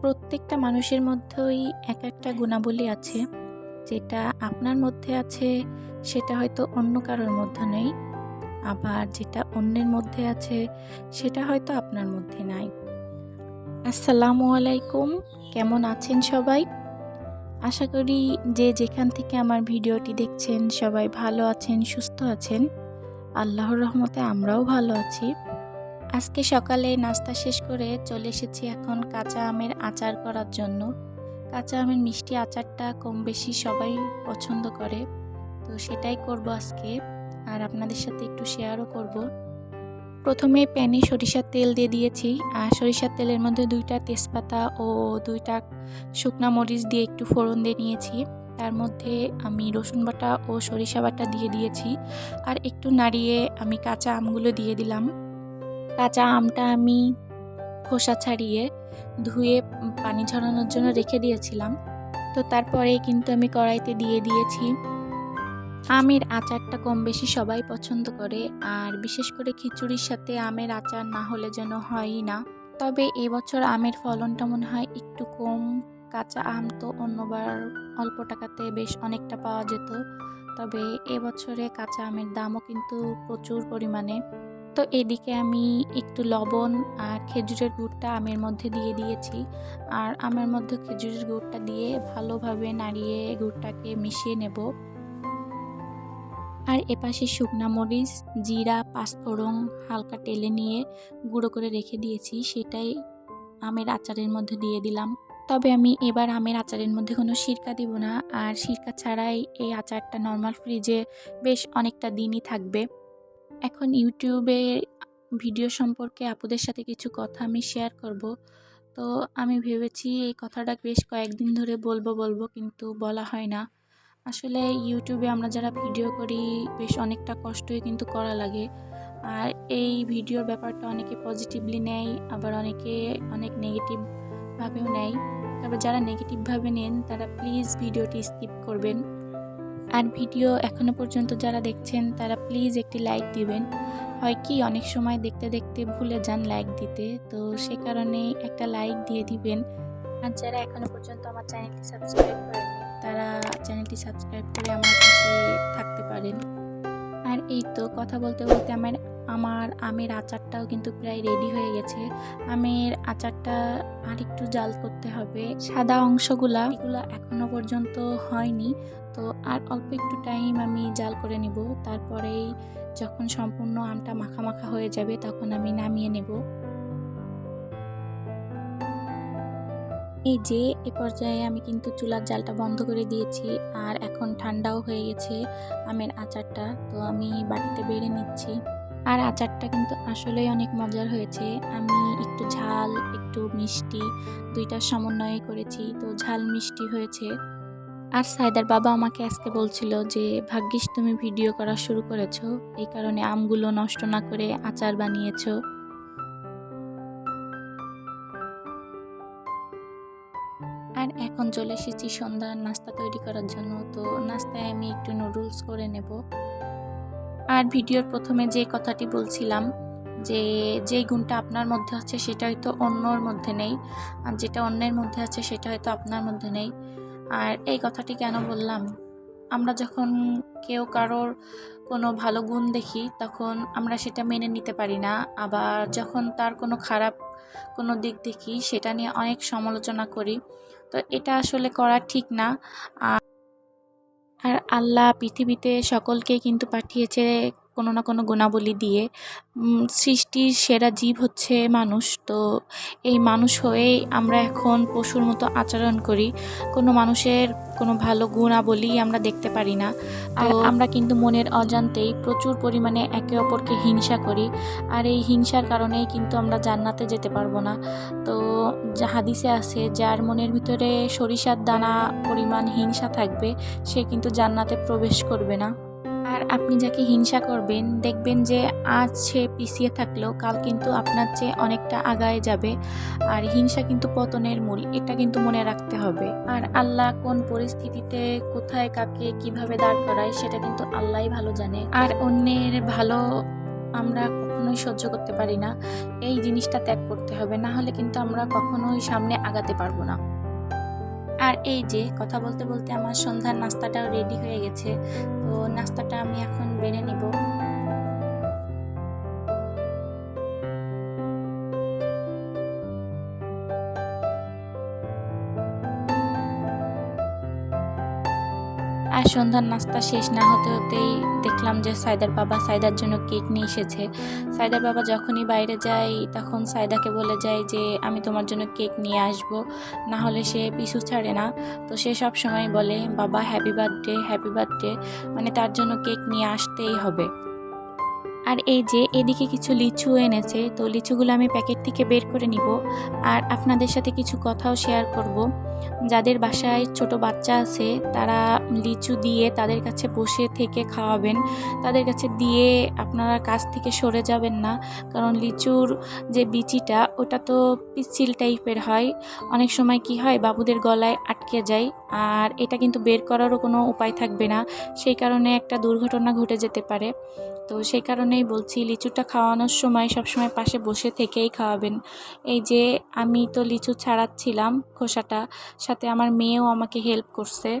প্রত্যেকটা মানুষের মধ্যেই এক একটা গুণাবলী আছে। যেটা আপনার মধ্যে আছে, সেটা হয়তো অন্য কারোর মধ্যে নেই। আবার যেটা অন্যের মধ্যে আছে, সেটা হয়তো আপনার মধ্যে নাই। আসসালামু আলাইকুম। কেমন আছেন সবাই? আশা করি যে যেখান থেকে আমার ভিডিওটি দেখছেন, সবাই ভালো আছেন, সুস্থ আছেন। আল্লাহর রহমতে আমরাও ভালো আছি। আজকে সকালে নাস্তা শেষ করে চলে এসেছি এখন কাঁচা আমের আচার করার জন্য। কাঁচা আমের মিষ্টি আচারটা কম বেশি সবাই পছন্দ করে। তো সেটাই করব আজকে। আর আপনাদের সাথে একটু শেয়ারও করব। প্রথমে প্যানে সরিষার তেল দিয়ে দিয়েছি। আর সরিষার তেলের মধ্যে দুইটা তেজপাতা ও দুইটা শুকনা মরিচ দিয়ে একটু ফোড়ন দিয়ে নিয়েছি। তার মধ্যে আমি রসুন বাটা ও সরিষা বাটা দিয়ে দিয়েছি। আর একটু নাড়িয়ে আমি কাঁচা আমগুলো দিয়ে দিলাম। কাঁচা আমটা আমি খোসা ছাড়িয়ে ধুয়ে পানি ঝরানোর জন্য রেখে দিয়েছিলাম। তো তারপরে কিন্তু আমি কড়াইতে দিয়ে দিয়েছি আমের আচারটা কম বেশি সবাই পছন্দ করে, আর বিশেষ করে খিচুড়ির সাথে আমের আচার না হলে যেন হয়ই না। তবে এবছর আমের ফলনটা মনে হয় একটু কম। কাঁচা আম তো অন্যবার অল্প টাকাতে বেশ অনেকটা পাওয়া যেত। তবে এবছরে কাঁচা আমের দামও কিন্তু প্রচুর পরিমাণে। তো এদিকে আমি একটু লবণ আর খেজুরের গুড়টা আমের মধ্যে দিয়ে দিয়েছি। আর আমের মধ্যে খেজুরের গুড়টা দিয়ে ভালোভাবে নাড়িয়ে গুড়টাকে মিশিয়ে নেব। আর এপাশে শুকনা মরিচ, জিরা, পাঁচফোড়ন হালকা টেলে নিয়ে গুঁড়ো করে রেখে দিয়েছি। সেটাই আমের আচারের মধ্যে দিয়ে দিলাম। তবে আমি এবার আমের আচারের মধ্যে কোনো সিরকা দিব না। আর সিরকা ছাড়াই এই আচারটা নর্মাল ফ্রিজে বেশ অনেকটা দিনই থাকবে। এখন ইউটিউবে ভিডিও সম্পর্কে আপুদের সাথে কিছু কথা আমি শেয়ার করব। তো আমি ভেবেছি এই কথাটা বেশ কয়েকদিন ধরে বলব বলব কিন্তু বলা হয় না। আসলে ইউটিউবে আমরা যারা ভিডিও করি, বেশ অনেকটা কষ্টই কিন্তু করা লাগে। আর এই ভিডিওর ব্যাপারটা অনেকে পজিটিভলি নেয়, আবার অনেকে অনেক নেগেটিভভাবেও নেয়। তবে যারা নেগেটিভভাবে নেন, তারা প্লিজ ভিডিওটি স্কিপ করবেন। আর ভিডিও এখনও পর্যন্ত যারা দেখছেন, তারা প্লিজ একটি লাইক দিবেন। হয় কি, অনেক সময় দেখতে দেখতে ভুলে যান লাইক দিতে। তো সে কারণে একটা লাইক দিয়ে দিবেন। আর যারা এখনও পর্যন্ত আমার চ্যানেলটি সাবস্ক্রাইব করেনি তারা চ্যানেলটি সাবস্ক্রাইব করে আমার আর এই তো কথা বলতে বলতে আমার আমার আমের আচারটাও কিন্তু প্রায় রেডি হয়ে গেছে। আমের আচারটা আর একটু জাল করতে হবে। সাদা অংশগুলা, এগুলো এখনও পর্যন্ত হয়নি। তো আর অল্প একটু টাইম আমি জাল করে নেব। তারপরেই যখন সম্পূর্ণ আমটা মাখা মাখা হয়ে যাবে, তখন আমি নামিয়ে নেব। এই যে, এ পর্যায়ে আমি কিন্তু চুলার জালটা বন্ধ করে দিয়েছি আর এখন ঠান্ডাও হয়ে গেছে আমের আচারটা, তো আমি বাটিতে বেড়ে নিচ্ছি। আর আচারটা কিন্তু আসলেই অনেক মজার হয়েছে। আমি একটু ঝাল, একটু মিষ্টি দুইটার সমন্বয়ে করেছি, তো ঝাল মিষ্টি হয়েছে। আর সাইদার বাবা আমাকে আজকে বলছিল যে, ভাগ্যিস তুমি ভিডিও করা শুরু করেছ। এই কারণে আমগুলো নষ্ট না করে আচার বানিয়েছো। এখন চলে এসেছি সন্ধ্যার নাস্তা তৈরি করার জন্য। তো নাস্তায় আমি একটু নুডলস করে নেব। আর ভিডিওর প্রথমে যে কথাটি বলছিলাম যে যে গুণটা আপনার মধ্যে আছে সেটা হয়তো অন্যর মধ্যে নেই। আর যেটা অন্যের মধ্যে আছে সেটা হয়তো আপনার মধ্যে নেই। আর এই কথাটি কেন বললাম? আমরা যখন কেউ কারোর কোনো ভালো গুণ দেখি, তখন আমরা সেটা মেনে নিতে পারি না। আবার যখন তার কোনো খারাপ কোনো দিক দেখি, সেটা নিয়ে অনেক সমালোচনা করি। তো এটা আসলে করা ঠিক না। আর আল্লাহ পৃথিবীতে সকলকে কিন্তু পাঠিয়েছে কোনো না কোনো গুণাবলী দিয়ে সৃষ্টির সেরা জীব হচ্ছে মানুষ। তো এই মানুষ হয়েই আমরা এখন পশুর মতো আচরণ করি। কোনো মানুষের কোনো ভালো গুণাবলী আমরা দেখতে পারি না। আর আমরা কিন্তু মনের অজান্তেই প্রচুর পরিমাণে একে অপরকে হিংসা করি। আর এই হিংসার কারণেই কিন্তু আমরা জান্নাতে যেতে পারব না। তো যা হাদিসে আছে যার মনের ভিতরে সরিষার দানা পরিমাণ হিংসা থাকবে সে কিন্তু জান্নাতে প্রবেশ করবে না। আপনি যাকে হিংসা করবেন, দেখবেন যে আজ সে পিছিয়ে থাকলেও কাল কিন্তু আপনার চেয়ে অনেকটা আগায় যাবে। আর হিংসা কিন্তু পতনের মূল, এটা কিন্তু মনে রাখতে হবে। আর আল্লাহ কোন পরিস্থিতিতে কোথায় কাকে কীভাবে দাঁড় করায়, সেটা কিন্তু আল্লাহই ভালো জানে। আর অন্যের ভালো আমরা কখনো কখনোই সহ্য করতে পারি না। এই জিনিসটা ত্যাগ করতে হবে, না হলে কিন্তু আমরা কখনোই সামনে আগাতে পারব না। আর এই যে কথা বলতে বলতে আমার সন্ধ্যার নাস্তাটাও রেডি হয়ে গেছে, তো নাস্তাটা আমি এখন বেড়ে নিব। আর সন্ধ্যার নাস্তা শেষ না হতে হতেই দেখলাম যে সাইদার বাবা সাইদার জন্য কেক নিয়ে এসেছে। সাইদার বাবা যখনই বাইরে যায়, তখন সাইদাকে বলে যায় যে, আমি তোমার জন্য কেক নিয়ে আসব, না হলে সে পিছু ছাড়ে না। তো সে সব সময় বলে, বাবা হ্যাপি বার্থডে হ্যাপি বার্থডে মানে তার জন্য কেক নিয়ে আসতেই হবে। আর এই যে, এদিকে কিছু লিচু এনেছে, তো লিচুগুলো আমি প্যাকেট থেকে বের করে নিব। আর আপনাদের সাথে কিছু কথাও শেয়ার করব। যাদের বাসায় ছোট বাচ্চা আছে, তারা লিচু দিয়ে তাদের কাছে বসে থেকে খাওয়াবেন। তাদের কাছে দিয়ে আপনারা কাছ থেকে সরে যাবেন না। কারণ লিচুর যে বিচিটা, ওটা তো পিচ্ছিল টাইপের হয়। অনেক সময় কি হয়, বাবুদের গলায় আটকে যায়। আর এটা কিন্তু বের করারও কোনো উপায় থাকবে না। সেই কারণে একটা দুর্ঘটনা ঘটে যেতে পারে। তো সেই কারণেই বলছি, লিচুটা খাওয়ানোর সময় সবসময় পাশে বসে থেকেই খাওয়াবেন। এই যে আমি তো লিচু ছাড়াচ্ছিলাম খোসাটা, সাথে আমার মেয়েও আমাকে হেল্প করছে।